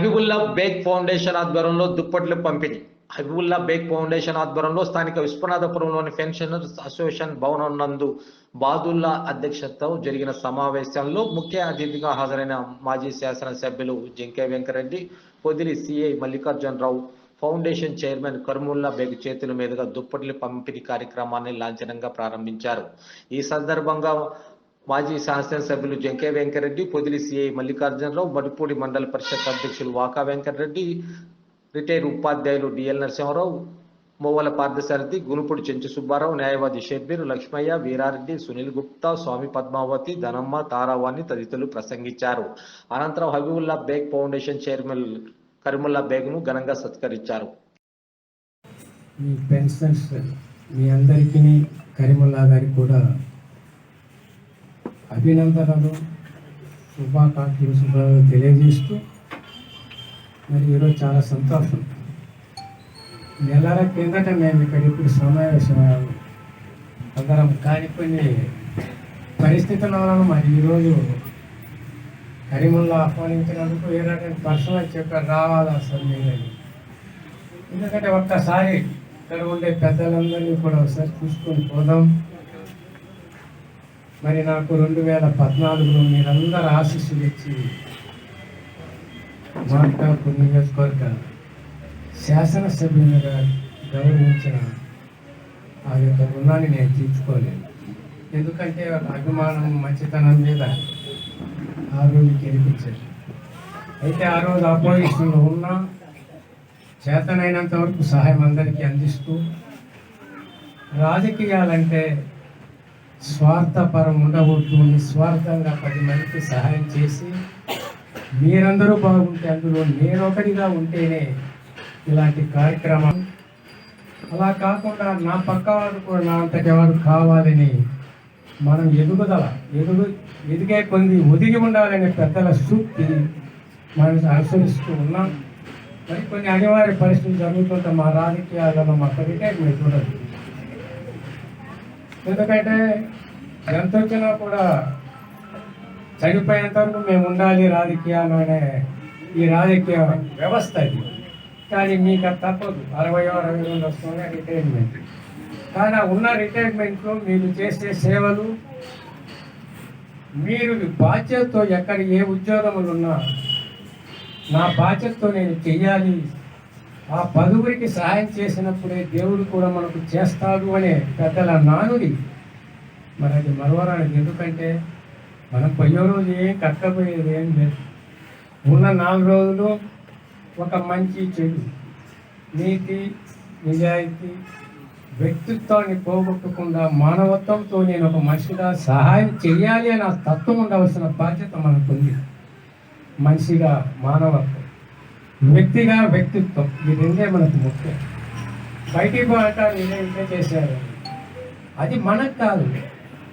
Habibullah Baig foundation ఆధ్వర్యంలో దుప్పట్లు పంపిణీ హబీబుల్లా బేగ్ ఫౌండేషన్ ఆధ్వర్యంలో స్థానిక విశ్వనాథపురంలోని పెన్షనర్స్ అసోసియేషన్ భవనం నందు బాదుల్లా అధ్యక్షతతో జరిగిన సమావేశంలో ముఖ్య అతిథిగా హాజరైన మాజీ శాసనసభ్యులు Jinke Venkareddy Podili CI Mallikarjunarao foundation chairman Karmulla Baig చేతుల మీదుగా దుప్పట్ల పంపిణీ కార్యక్రమాన్ని లాంఛనంగా ప్రారంభించారు. ఈ సందర్భంగా మాజీ శాసనసభ్యులు జంకే వెంకరెడ్డి పొదిలి సిఐ మల్లికార్జునరావు మడిపూడి మండల పరిషత్ అధ్యక్షులు వాకా వెంకటరెడ్డి రిటైర్ ఉపాధ్యాయులు డిఎల్ నరసింహారావు మోవల పార్థసారథి గునుపుడి చెంచు సుబ్బారావు న్యాయవాది షబ్బీర్ లక్ష్మయ్య వీరారెడ్డి సునీల్ గుప్తా స్వామి పద్మావతి ధనమ్మ తారావాణి తదితరులు ప్రసంగించారు. అనంతరం హబీబుల్లా బేగ్ ఫౌండేషన్ చైర్మన్ బేగ్ బేగ్ను ఘనంగా సత్కరించారు. మీ పెన్షన్స్ మీ అందరికీ కరిముల్లా గారికి కూడా అభినందనలు శుభాకాంక్షలు తెలియజేస్తూ మరి ఈరోజు చాలా సంతోషం. నెలల కిందట మేము ఇక్కడ ఇప్పుడు సమావేశమయ్యాము. అందరం కానీ కొన్ని పరిస్థితుల వలన మరి ఈరోజు కరీముల్లా ఆహ్వానించినందుకు ఏ రకమైన పర్సనల్ చెప్పారు రావాలా సార్ మీరని ఎందుకంటే ఒక్కసారి ఇక్కడ ఉండే పెద్దలందరినీ కూడా ఒకసారి చూసుకొని పోదాం. మరి నాకు రెండు వేల పద్నాలుగులో మీరందరూ ఆశీస్సులు ఇచ్చి మార్కాపు నియోజకవర్గ శాసనసభ్యులుగా గౌరవించిన ఆ యొక్క రుణాన్ని నేను తీర్చుకోలేను ఎందుకంటే ఒక అభిమానం మంచితనం మీద ఆ రోజు గెలిపించారు అయితే ఆ రోజు అపోజిషన్లో ఉన్నా చేతనైనంత వరకు సహాయం అందరికీ అందిస్తూ రాజకీయాలంటే స్వార్థపరం ఉండవద్దు నిస్వార్థంగా పది మందికి సహాయం చేసి మీరందరూ బాగుంటే అందులో నేను ఒకటిగా ఉంటేనే ఇలాంటి కార్యక్రమం. అలా కాకుండా నా పక్కవాడు కూడా నా అంతటి వాడు కావాలని మనం ఎదుగుదల ఎదుగు ఎదిగే కొన్ని ఒదిగి ఉండాలనే పెద్దల సూక్తి మనం అనుసరిస్తూ ఉన్నాం. మరి కొన్ని అనివార్య పరిస్థితులు జరుగుతుంటే మా రాజకీయాలలో మా రిటైర్మెంట్ ఉండదు ఎందుకంటే ఎంత వచ్చినా కూడా చనిపోయేంత వరకు మేము ఉండాలి రాజకీయాలు అనే ఈ రాజకీయ వ్యవస్థ ఇది. కానీ మీకు అది తప్పదు. అరవై అరవై రెండు వస్తుంది రిటైర్మెంట్. కానీ ఆ ఉన్న రిటైర్మెంట్లో మీరు చేసే సేవలు మీరు బాధ్యతతో ఎక్కడ ఏ ఉద్యోగములు ఉన్నా నా బాధ్యతతో నేను చెయ్యాలి. ఆ పదువురికి సహాయం చేసినప్పుడే దేవుడు కూడా మనకు చేస్తాడు అనే పెద్దల నానుడి. మరి అది మరవరానికి ఎందుకంటే మనం పోయే రోజు ఏం కట్టపోయేది ఏం లేదు. ఉన్న నాలుగు రోజులు ఒక మంచి చెడు నీతి నిజాయితీ వ్యక్తిత్వాన్ని పోగొట్టకుండా మానవత్వంతో నేను ఒక మనిషిగా సహాయం చేయాలి అనే తత్వం ఉండవలసిన బాధ్యత మనకుంది. మనిషిగా మానవత్వం. Hmm. వ్యక్తిగా వ్యక్తిత్వం. ఈ రెండే మనకు ముఖ్యం. బయటికి పోట నేనే చేశారు. అది మనకు కాదు.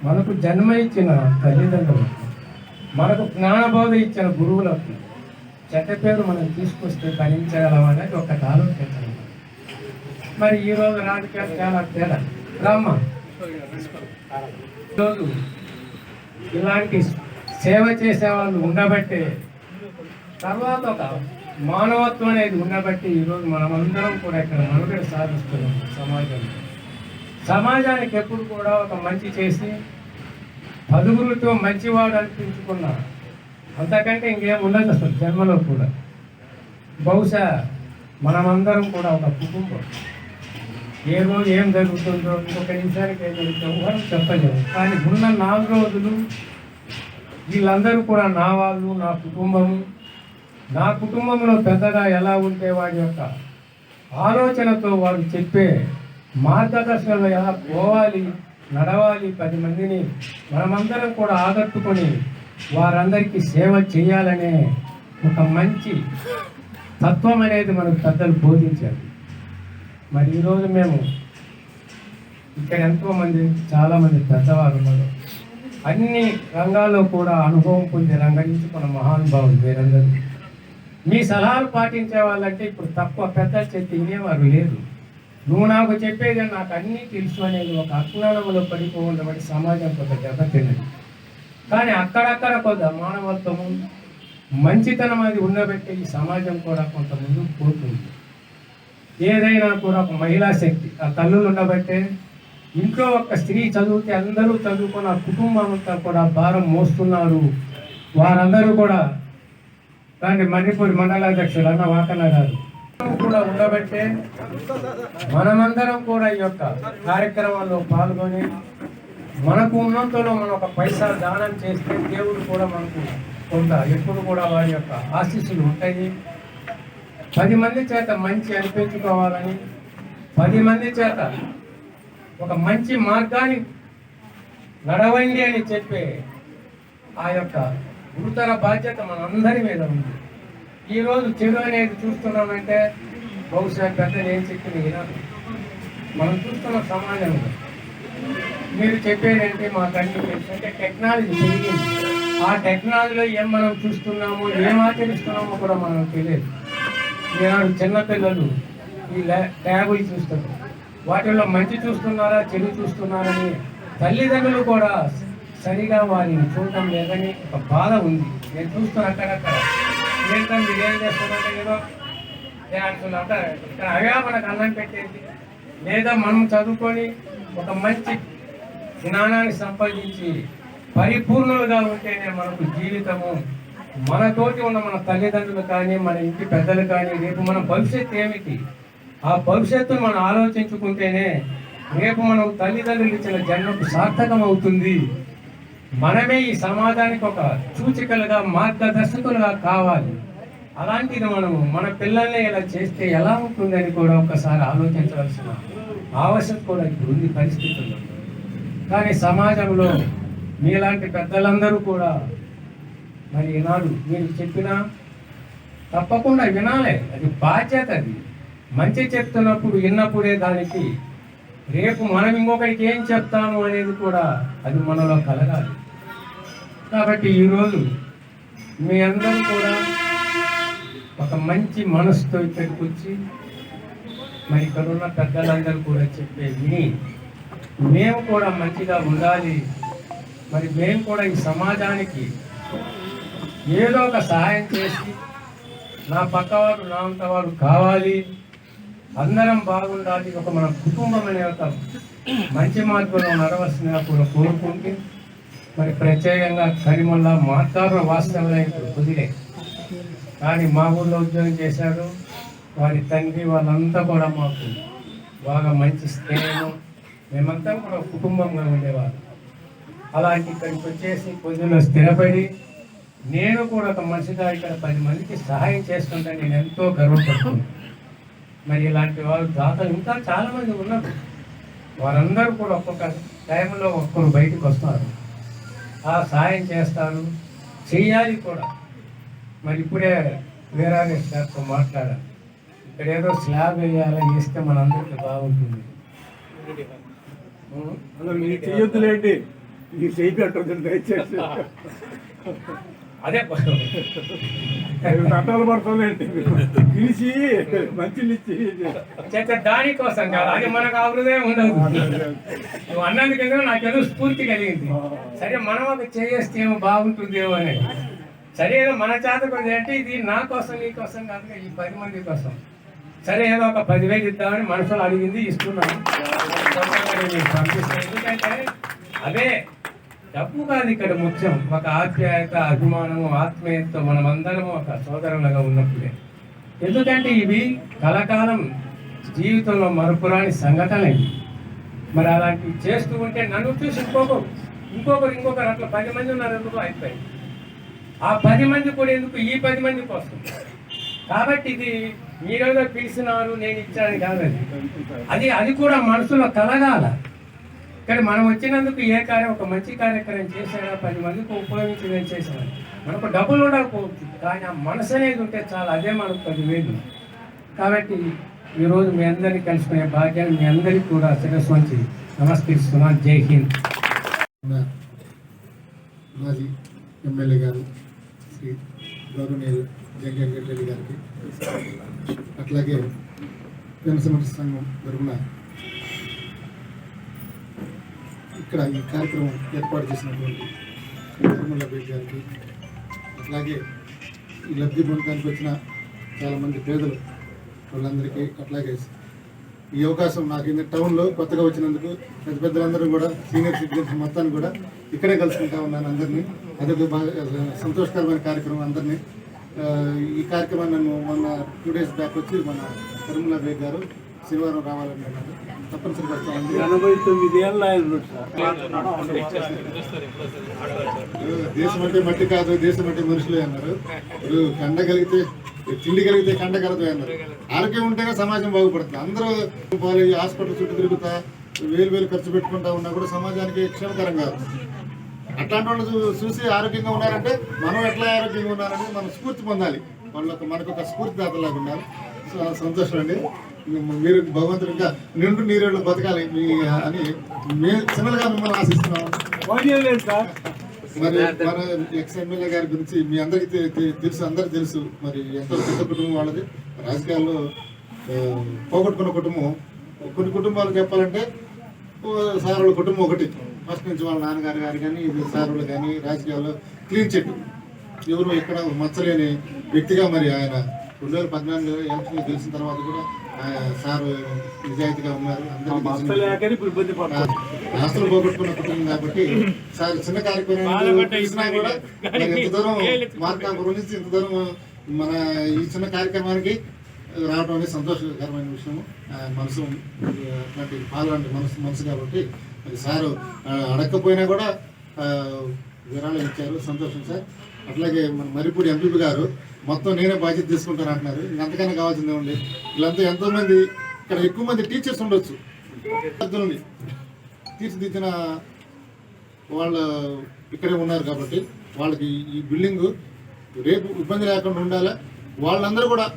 మనకు జన్మ ఇచ్చిన తల్లిదండ్రులకు. మనకు జ్ఞానబోధ ఇచ్చిన గురువులకు. చెడ్డ పేరు మనం తీసుకొస్తే భరించగలం అనేది ఆలోచన. మరి ఈరోజు రాజకీయాలు చాలా తేడా. రామ్మ. ఈరోజు ఇలాంటి సేవ చేసే వాళ్ళు ఉండబట్టే తర్వాత ఒక మానవత్వం అనేది ఉండబట్టి ఈరోజు మనమందరం కూడా ఇక్కడ మనుగడ సాధిస్తున్నాం సమాజంలో సమాజానికి ఎప్పుడు కూడా ఒక మంచి చేసి పదుగురితో మంచివాడు అనిపించుకున్న అంతకంటే ఇంకేం ఉండదు అసలు జన్మలో కూడా. బహుశా మనమందరం కూడా ఒక కుటుంబం. ఏ రోజు ఏం జరుగుతుందో ఇంకొక నిమిషానికి ఏం జరుగుతుందో ఎవరు చెప్పలేము కానీ ఉన్న నాలుగు రోజులు వీళ్ళందరూ కూడా నా వాళ్ళు నా కుటుంబము నా కుటుంబంలో పెద్దగా ఎలా ఉంటే వాడి యొక్క ఆలోచనతో వారు చెప్పే మార్గదర్శనలో ఎలా పోవాలి నడవాలి పది మందిని మనమందరం కూడా ఆకట్టుకొని వారందరికీ సేవ చేయాలనే ఒక మంచి తత్వం అనేది మనకు పెద్దలు బోధించారు. మరి ఈరోజు మేము ఇక్కడ ఎంతోమంది చాలామంది పెద్దవారు ఉన్నారు. అన్ని రంగాల్లో కూడా అనుభవం పొంది రంగరించుకున్న మహానుభావులు మీరందరూ మీ సలహాలు పాటించే వాళ్ళంటే ఇప్పుడు తక్కువ పెద్ద చెప్పి వినేవారు లేరు. నువ్వు నాకు చెప్పేది నాకు అన్నీ తెలుసు అనేది ఒక అజ్ఞానంలో పడిపోవడం సమాజం కొంత దెబ్బతిన్నది కానీ అక్కడక్కడ కొంత మానవత్వము మంచితనం అది ఉండబట్టే ఈ సమాజం కూడా కొంత ముందుకు పోతుంది. ఏదైనా కూడా ఒక మహిళా శక్తి ఆ తల్లులు ఉండబట్టే ఇంట్లో ఒక స్త్రీ చదివితే అందరూ చదువుకున్న ఆ కుటుంబం అంతా కూడా భారం మోస్తున్నారు. వారందరూ కూడా దాన్ని మణిపూర్ మండలాధ్యక్షుడు అన్న వాకన్న గారు. కూడా ఉండబట్టే మనమందరం కూడా ఈ యొక్క కార్యక్రమాల్లో పాల్గొని మనకు ఉన్నంతలో మనం ఒక పైసా దానం చేస్తే దేవుడు కూడా మనకు కొంత ఎప్పుడు కూడా వారి యొక్క ఆశీస్సులు ఉంటాయి. పది మంది చేత మంచి అనిపించుకోవాలని పది మంది చేత ఒక మంచి మార్గాన్ని నడవండి అని చెప్పే ఆ యొక్క గురుతర బాధ్యత మనందరి మీద ఉంది. ఈరోజు చెడు అనేది చూస్తున్నామంటే బహుశా పెద్దలు ఏం చెప్పింది వినాలి మనం చూస్తున్న సమాజంలో మీరు చెప్పేదేంటి మా అన్ని అంటే టెక్నాలజీ పెరిగింది. ఆ టెక్నాలజీలో ఏం మనం చూస్తున్నామో ఏం ఆచరిస్తున్నామో కూడా మనం తెలియదు. ఈనాడు చిన్నపిల్లలు ఈ ట్యాబులు చూస్తారు వాటిల్లో మంచి చూస్తున్నారా చెడు చూస్తున్నారని తల్లిదండ్రులు కూడా సరిగా వారిని చూడటం లేదని ఒక బాధ ఉంది. నేను చూస్తాను అక్కడక్కడ ఏంటో మీరు ఏం చేస్తున్నారంటే ఏదో డ్యాన్సులు అంటారు ఇక్కడ అవే మనకు అన్నం పెట్టేది. లేదా మనం చదువుకొని ఒక మంచి జ్ఞానాన్ని సంపాదించి పరిపూర్ణులుగా ఉంటేనే మనకు జీవితము. మనతోటి ఉన్న మన తల్లిదండ్రులు కానీ మన ఇంటి పెద్దలు కానీ రేపు మన భవిష్యత్తు ఏమిటి? ఆ భవిష్యత్తును మనం ఆలోచించుకుంటేనే రేపు మనం తల్లిదండ్రులు ఇచ్చిన జన్మకు సార్థకం అవుతుంది మనమే ఈ సమాజానికి ఒక సూచికలుగా మార్గదర్శకులుగా కావాలి. అలాంటిది మనము మన పిల్లల్ని ఇలా చేస్తే ఎలా ఉంటుందని కూడా ఒకసారి ఆలోచించవలసిన ఆవశ్యకత కూడా ఇప్పుడు ఉంది పరిస్థితుల్లో కానీ సమాజంలో మీలాంటి పెద్దలందరూ కూడా మరి ఈనాడు మీరు చెప్పినా తప్పకుండా వినాలి. అది బాధ్యత అది. మంచి చెప్తున్నప్పుడు విన్నప్పుడే దానికి రేపు మనం ఇంకొకరికి ఏం చెప్తాము అనేది కూడా అది మనలో కలగాలి. కాబట్టి ఈరోజు మీ అందరూ కూడా ఒక మంచి మనసుతో ఇక్కడికి వచ్చి మరి ఇక్కడ ఉన్న పెద్దలందరూ కూడా చెప్పే విని మేము కూడా మంచిగా ఉండాలి. మరి మేము కూడా ఈ సమాజానికి ఏదో ఒక సహాయం చేసి నా పక్కవాడు నా అంతవారు కావాలి. అందరం బాగుండాలి ఒక మన కుటుంబం అనే ఒక మంచి మార్గంలో నడవలసిందిగా కూడా కోరుకుంటే మరి ప్రత్యేకంగా కరిమల్ల మాట్లాడిన వాస్తవంలో ఇప్పుడు కుదిరే కానీ మా ఊళ్ళో ఉద్యోగం చేశాడు వారి తండ్రి వాళ్ళంతా కూడా మాకు బాగా మంచి స్నేహం మేమంతా కూడా కుటుంబంగా ఉండేవాళ్ళం. అలాంటి ఇక్కడికి వచ్చేసి పొద్దున్న స్థిరపడి నేను కూడా ఒక మనిషిగా ఇక్కడ పది మందికి సహాయం చేస్తుంటే నేను ఎంతో గర్వపడుతున్నాను. మరి ఇలాంటి వాళ్ళు దాతలు ఇంకా చాలా మంది ఉన్నారు. వారందరూ కూడా ఒక్కొక్క టైంలో ఒక్కొక్కరు బయటకు వస్తారు. ఆ సహాయం చేస్తారు చెయ్యాలి కూడా. మరి ఇప్పుడే వీరాగ గారితో మాట్లాడాలి ఇక్కడ ఏదో స్లాబ్ వేయాలి వేస్తే మనందరికీ బాగుంటుంది. మీరు చెయ్యొద్దులేండి మీరు చేయి పెట్టొద్దు దయచేసి. అదే. మీరు కట్టాలు పడుతుందండి పిలిచి మంచిలు ఇచ్చి చేత దానికోసం కాదు అది మనకు ఆ హృదయం ఉండదు. నువ్వు అన్నందుకేదో నాకేదో స్ఫూర్తి కలిగింది. సరే మనం ఒక చేస్తే ఏమో బాగుంటుందేమో అని. సరే ఏదో మన చేత కొద్ది అంటే ఇది నా కోసం నీ కోసం కాదు ఈ పది మంది కోసం. సరే ఏదో ఒక పదివేలు ఇద్దామని మనసులో అడిగింది ఇస్తున్నాను. ఎందుకంటే అదే డబ్బు కాదు ఇక్కడ ముఖ్యం ఒక ఆప్యాయత అభిమానము ఆత్మీయతతో మనమందరము ఒక సోదరులుగా ఉన్నప్పుడే. ఎందుకంటే ఇవి కలకాలం జీవితంలో మరపురాని సంఘటన ఇవి మరి అలాంటివి చేస్తూ ఉంటే నన్ను చూసి ఇంకొకరు ఇంకొకరు ఇంకొకరు అట్లా పది మంది ఉన్నారు ఎందుకు? అయిపోయింది. ఆ పది మంది కూడా ఎందుకు? ఈ పది మంది కోసం. కాబట్టి ఇది మీరేదో పిలిచినారు నేను ఇచ్చాను కాదు అది అది కూడా మనసులో కలగాల. కానీ మనం వచ్చినందుకు ఏ కార్యం ఒక మంచి కార్యక్రమం చేసాడా పది మందికి ఉపయోగించడం నేను మనకు డబ్బులు ఉండకపోవచ్చు కానీ ఆ మనసు అనేది ఉంటే చాలా అదే మనకు పదివేలు కాబట్టి ఈరోజు మీ అందరినీ కలుసుకునే భాగ్యాన్ని మీ అందరికీ కూడా శిరస్సు వంచి నమస్కరిస్తున్నాను. జై హింద్. మాజీ ఎమ్మెల్యే గారు శ్రీ గౌరవనీయులు జగన్ రెడ్డి గారికి అట్లాగే జనసమర్థ సంఘం తరఫున ఇక్కడ ఈ కార్యక్రమం ఏర్పాటు చేసినటువంటి నిర్మల రెడ్డి గారికి అట్లాగే ఈ లబ్ధి పొందడానికి వచ్చిన చాలామంది పేదలు వాళ్ళందరికీ అట్లాగే ఈ అవకాశం నాకు ఇంత టౌన్లో కొత్తగా వచ్చినందుకు పెద్ద పెద్దలందరూ కూడా సీనియర్ సిటిజన్స్ మొత్తాన్ని కూడా ఇక్కడే కలుసుకుంటా ఉన్నాను అందరినీ. అదొక బాగా సంతోషకరమైన కార్యక్రమం అందరినీ. ఈ కార్యక్రమాన్ని నన్ను మొన్న టూ డేస్ బ్యాక్ వచ్చి మన తిరుమల బేగ్ గారు శనివారం రావాలని తప్పనిసరిగా ఎనభై తొమ్మిది ఏళ్ళ దేశం అంటే మట్టి కాదు దేశం అంటే మనుషులే అన్నారు. ఇప్పుడు కండ కలిగితే తిండి కలిగితే కండ కలదు అన్నారు. ఆరోగ్యం ఉంటేనే సమాజం బాగుపడుతుంది. అందరూ పోయి హాస్పిటల్ చుట్టూ తిరుగుతా వేలు వేలు ఖర్చు పెట్టుకుంటా ఉన్నా కూడా సమాజానికి క్షేమకరం కాదు. అట్లాంటి వాళ్ళు చూసి ఆరోగ్యంగా ఉన్నారంటే మనం ఎట్లా ఆరోగ్యంగా ఉన్నారని మనం స్ఫూర్తి పొందాలి. వాళ్ళకు మనకు ఒక స్ఫూర్తి దాతలాగా ఉన్నారు సంతోషం అండి. మీరు భగవంతుడు ఇంకా నిండు నీరేళ్ళు బతకాలి మీ అని మేము చిన్నగా మిమ్మల్ని ఆశిస్తున్నాం. మరి మన ఎక్స్ ఎమ్మెల్యే గారి గురించి మీ అందరికీ తెలుసు అందరికి తెలుసు. మరి ఎంతో పెద్ద కుటుంబం వాళ్ళది. రాజకీయాల్లో పోగొట్టుకున్న కుటుంబం. కొన్ని కుటుంబాలు చెప్పాలంటే ఓ సార్ వాళ్ళ కుటుంబం ఒకటి. ఫస్ట్ నుంచి వాళ్ళ నాన్నగారు గారు కానీ ఇది సార్ వాళ్ళు కానీ రాజకీయాల్లో క్లీన్ చెట్టు ఎవరు ఇక్కడ మచ్చలేని వ్యక్తిగా మరి ఆయన. రెండు వేల పద్నాలుగు ఎలక్షన్ గెలిచిన తర్వాత కూడా సార్ నిజాయితీగా ఉన్నారు. ఆస్తులు పోగొట్టుకున్న కుటుంబం కాబట్టి సార్ చిన్న కార్యక్రమం కూడా దూరం మార్కాపురం నుంచి ఇంత దూరం మన ఈ చిన్న కార్యక్రమానికి రావడం అనేది సంతోషకరమైన విషయం ఆ, మనసు అట్లాంటి పాల్గొంటే మనసు మనసు కాబట్టి సారు అడగకపోయినా కూడా విరాళం ఇచ్చారు. సంతోషం సార్. అట్లాగే మన మరిపూడి ఎంపీపీ గారు మొత్తం నేనే బాధ్యత తీసుకుంటాను అంటున్నారు. ఎంతకైనా అంతకన్నా కావాల్సిందే వీళ్ళంతా ఎంతో మంది ఇక్కడ ఎక్కువ మంది టీచర్స్ ఉండొచ్చు. విద్యార్థులని తీర్చిదిద్దిన వాళ్ళు ఇక్కడే ఉన్నారు కాబట్టి వాళ్ళకి ఈ బిల్డింగ్ రేపు ఇబ్బంది లేకుండా ఉండాలి? వాళ్ళందరూ కూడా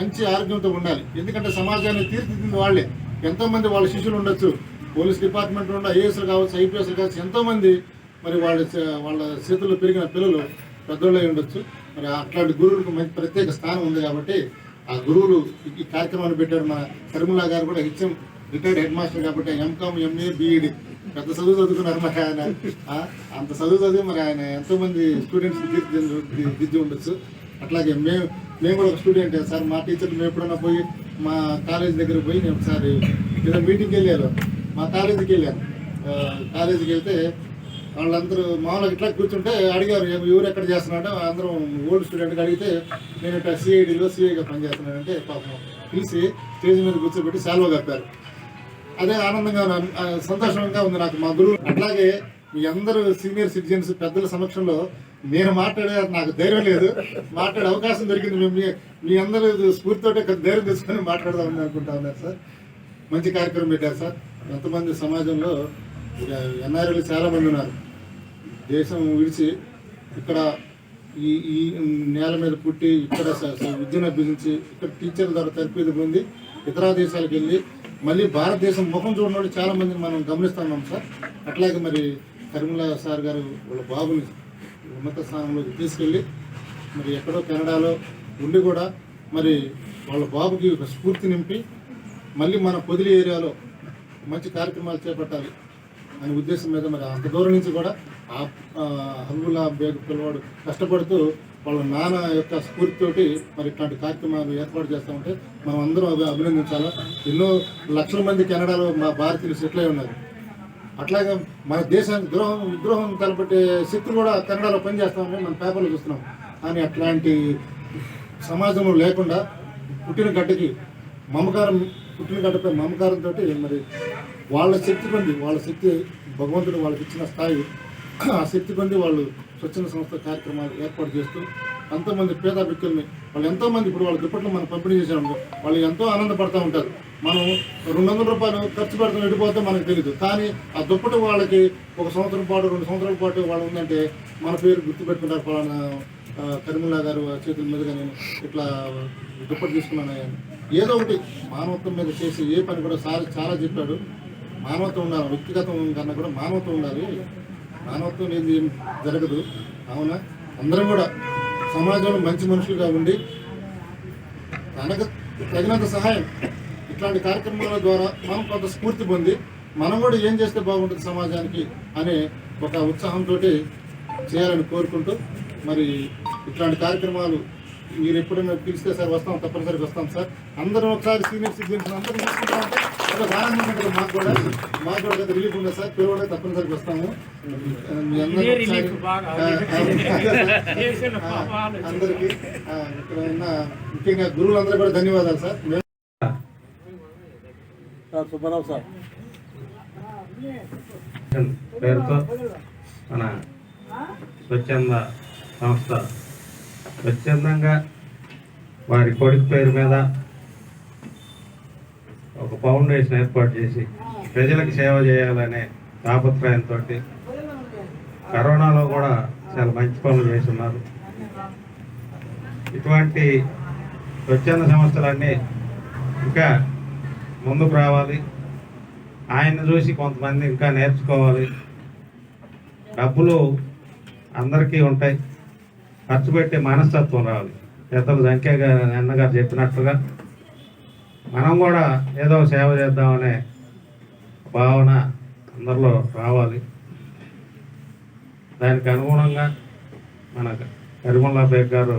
మంచి ఆరోగ్యంతో ఉండాలి. ఎందుకంటే సమాజాన్ని తీర్చిదిద్దింది వాళ్ళే. ఎంతోమంది వాళ్ళ శిష్యులు ఉండొచ్చు. పోలీస్ డిపార్ట్మెంట్ ఉండ ఐఏఎస్లు కావచ్చు ఐపీఎస్లు కావచ్చు ఎంతోమంది మరి వాళ్ళ చే- వాళ్ళ చేతుల్లో పెరిగిన పిల్లలు పెద్దోళ్ళు ఉండొచ్చు. మరి అట్లాంటి గురువులకు మంచి ప్రత్యేక స్థానం ఉంది కాబట్టి ఆ గురువులు ఈ- కార్యక్రమాన్ని పెట్టారు. మన కరిముల్లా గారు కూడా హెచ్ఎం రిటైర్డ్ హెడ్ మాస్టర్ కాబట్టి ఎంకామ్ ఎంఏ బీఈడి పెద్ద చదువు చదువుకున్నారు మరి ఆయన. అంత చదువు చదివి మరి ఆయన ఎంతో మంది స్టూడెంట్స్ దిద్ది ఉండొచ్చు. అట్లాగే మేము మేము కూడా ఒక స్టూడెంట్ సార్ మా టీచర్ మేము ఎప్పుడన్నా పోయి మా కాలేజ్ దగ్గర పోయి నేను ఒకసారి ఏదో మీటింగ్కి వెళ్ళాను. మా కాలేజీకి వెళ్ళాను. కాలేజీకి వెళ్తే వాళ్ళందరూ మామూలుగా ఇట్లా కూర్చుంటే అడిగారు ఎవరు ఎక్కడ చేస్తున్నారంటే అందరం ఓల్డ్ స్టూడెంట్కి అడిగితే నేను ఇట్లా సిఐడిలో సిఐగా పనిచేస్తున్నానంటే పాపం పిలిచి స్టేజ్ మీద కూర్చోబెట్టి సెలవు కప్పారు. అదే ఆనందంగా సంతోషంగా ఉంది నాకు మా గురువు. అట్లాగే మీ అందరూ సీనియర్ సిటిజన్స్ పెద్దల సమక్షంలో నేను మాట్లాడే నాకు ధైర్యం లేదు. మాట్లాడే అవకాశం దొరికింది. మేము మీ- మీ అందరూ స్ఫూర్తితోటే ధైర్యం తీసుకొని మాట్లాడదామని అనుకుంటా ఉన్నారు సార్. మంచి కార్యక్రమం పెట్టారు సార్. ఎంతమంది సమాజంలో ఎన్ఆర్ఎల్ చాలా మంది ఉన్నారు. దేశం విడిచి ఇక్కడ ఈ ఈ నేల మీద పుట్టి ఇక్కడ విద్యను అభ్యసించి ఇక్కడ టీచర్ల ద్వారా తరపేది పొంది ఇతర దేశాలకు వెళ్ళి మళ్ళీ భారతదేశం ముఖం చూడడం వాళ్ళు చాలా మనం గమనిస్తున్నాం సార్. అట్లాగే మరి కరిముల సార్ గారు వాళ్ళ బాబుని ఉన్నత స్థానంలోకి తీసుకెళ్ళి మరి ఎక్కడో కెనడాలో ఉండి కూడా మరి వాళ్ళ బాబుకి ఒక స్ఫూర్తి నింపి మళ్ళీ మన పొదిలి ఏరియాలో మంచి కార్యక్రమాలు చేపట్టాలి. అనే ఉద్దేశం మీద మరి అంత దూరం నుంచి కూడా ఆ హబీబుల్లా బేగ్ పిల్లవాడు కష్టపడుతూ వాళ్ళ నాన్న యొక్క స్ఫూర్తితోటి మరి ఇట్లాంటి కార్యక్రమాలు ఏర్పాటు చేస్తూ ఉంటే మనం అందరం అవి అభినందించాలి. ఎన్నో లక్షల మంది కెనడాలో మా భారతీయులు సెటిల్ అయి ఉన్నారు. అట్లాగే మన దేశానికి ద్రోహం విద్రోహం తలపెట్టే శక్తులు కూడా కన్నడలో పనిచేస్తామని మనం పేపర్లో చూస్తున్నాం. కానీ అట్లాంటి సమాజంలో లేకుండా పుట్టిన గడ్డకి మమకారం పుట్టిన గడ్డపై మమకారంతో మరి వాళ్ళ శక్తి పొంది వాళ్ళ శక్తి భగవంతుడు వాళ్ళకి ఇచ్చిన స్థాయి ఆ శక్తి పొంది వాళ్ళు స్వచ్ఛంద సంస్థ కార్యక్రమాలు ఏర్పాటు చేస్తూ ఎంతోమంది పేద వ్యక్తుల్ని వాళ్ళు ఎంతోమంది ఇప్పుడు వాళ్ళ దుప్పట్లు మనం పంపిణీ చేసాము వాళ్ళు ఎంతో ఆనందపడుతూ ఉంటారు. మనం రెండు వందల రూపాయలు ఖర్చు పెడతాం వెళ్ళిపోతే మనకు తెలియదు కానీ ఆ దుప్పటి వాళ్ళకి ఒక సంవత్సరం పాటు రెండు సంవత్సరాల పాటు వాళ్ళు ఉందంటే మన పేరు గుర్తుపెట్టుకుంటారు. పలానా ఆ, కరిముల్లా గారు చేతుల మీదుగా నేను ఇట్లా దుప్పటి తీసుకున్నాను ఏదో ఒకటి మానవత్వం మీద చేసి ఏ పని కూడా సార్ చాలా చెప్పాడు. మానవత్వం ఉండాలి వ్యక్తిగతం కన్నా కూడా మానవత్వం ఉండాలి. మానవత్వం ఏది ఏం జరగదు. అవునా అందరం కూడా సమాజంలో మంచి మనుషులుగా ఉండి తనకు తగినంత సహాయం ఇట్లాంటి కార్యక్రమాల ద్వారా మనం కొంత స్ఫూర్తి పొంది మనం కూడా ఏం చేస్తే బాగుంటుంది సమాజానికి అనే ఒక ఉత్సాహంతో చేయాలని కోరుకుంటూ మరి ఇట్లాంటి కార్యక్రమాలు మీరు ఎప్పుడైనా పిలిస్తే సార్ వస్తాం తప్పనిసరిగా వస్తాం సార్. అందరం ఒకసారి సీనియర్ సిటిజన్స్ అందరం తీసుకుంటా. ఆనందం ఉంటుంది మాకు కూడా మాకు కూడా కొంత రిలీఫ్ ఉండదు సార్. పిలవడే తప్పనిసరిగా వస్తాము. మీ. అందరికీ ఇక్కడ ఉన్న ముఖ్యంగా గురువులందరూ కూడా ధన్యవాదాలు సార్. మేము సార్ సుబ్బారావు సార్. పేరుతో మన స్వచ్ఛంద సంస్థ స్వచ్ఛందంగా వారి కొడుకు పేరు మీద ఒక ఫౌండేషన్ ఏర్పాటు చేసి ప్రజలకు సేవ చేయాలనే తాపత్రయంతో కరోనాలో కూడా చాలా మంచి పనులు చేస్తున్నారు. ఇటువంటి స్వచ్ఛంద సంస్థలన్నీ ఇంకా ముందుకు రావాలి. ఆయన చూసి కొంతమంది ఇంకా నేర్చుకోవాలి. డబ్బులు అందరికీ ఉంటాయి. ఖర్చు పెట్టే మనస్తత్వం రావాలి పెద్దలు సంఖ్య అన్నగారు చెప్పినట్టుగా మనం కూడా ఏదో సేవ చేద్దామనే భావన అందరిలో రావాలి. దానికి అనుగుణంగా మన కరిముల్లా బేగ్ గారు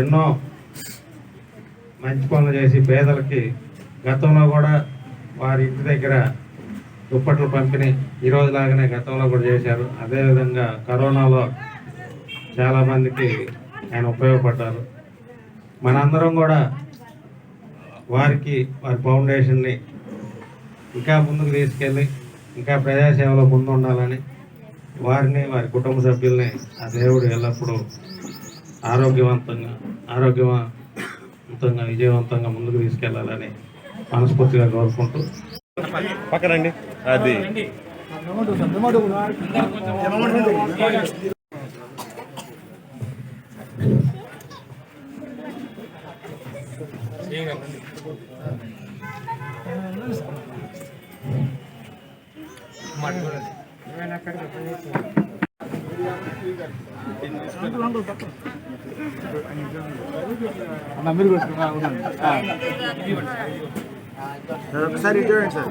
ఎన్నో మంచి పనులు చేసి పేదలకి గతంలో కూడా వారి ఇంటి దగ్గర దుప్పట్లు పంపిణీ ఈ రోజు లాగానే గతంలో కూడా చేశారు. అదేవిధంగా కరోనాలో చాలా మందికి ఆయన ఉపయోగపడ్డారు. మనందరం కూడా వారికి వారి ఫౌండేషన్ని ఇంకా ముందుకు తీసుకెళ్ళి ఇంకా ప్రజాసేవలో ముందు ఉండాలని వారిని వారి కుటుంబ సభ్యుల్ని ఆ దేవుడు ఎల్లప్పుడూ ఆరోగ్యవంతంగా ఆరోగ్యవంతంగా విజయవంతంగా ముందుకు తీసుకెళ్ళాలని మనస్ఫూర్తిగా కోరుకుంటూ. పక్కనండి అది. రండి. ఒకసారి చూడండి సార్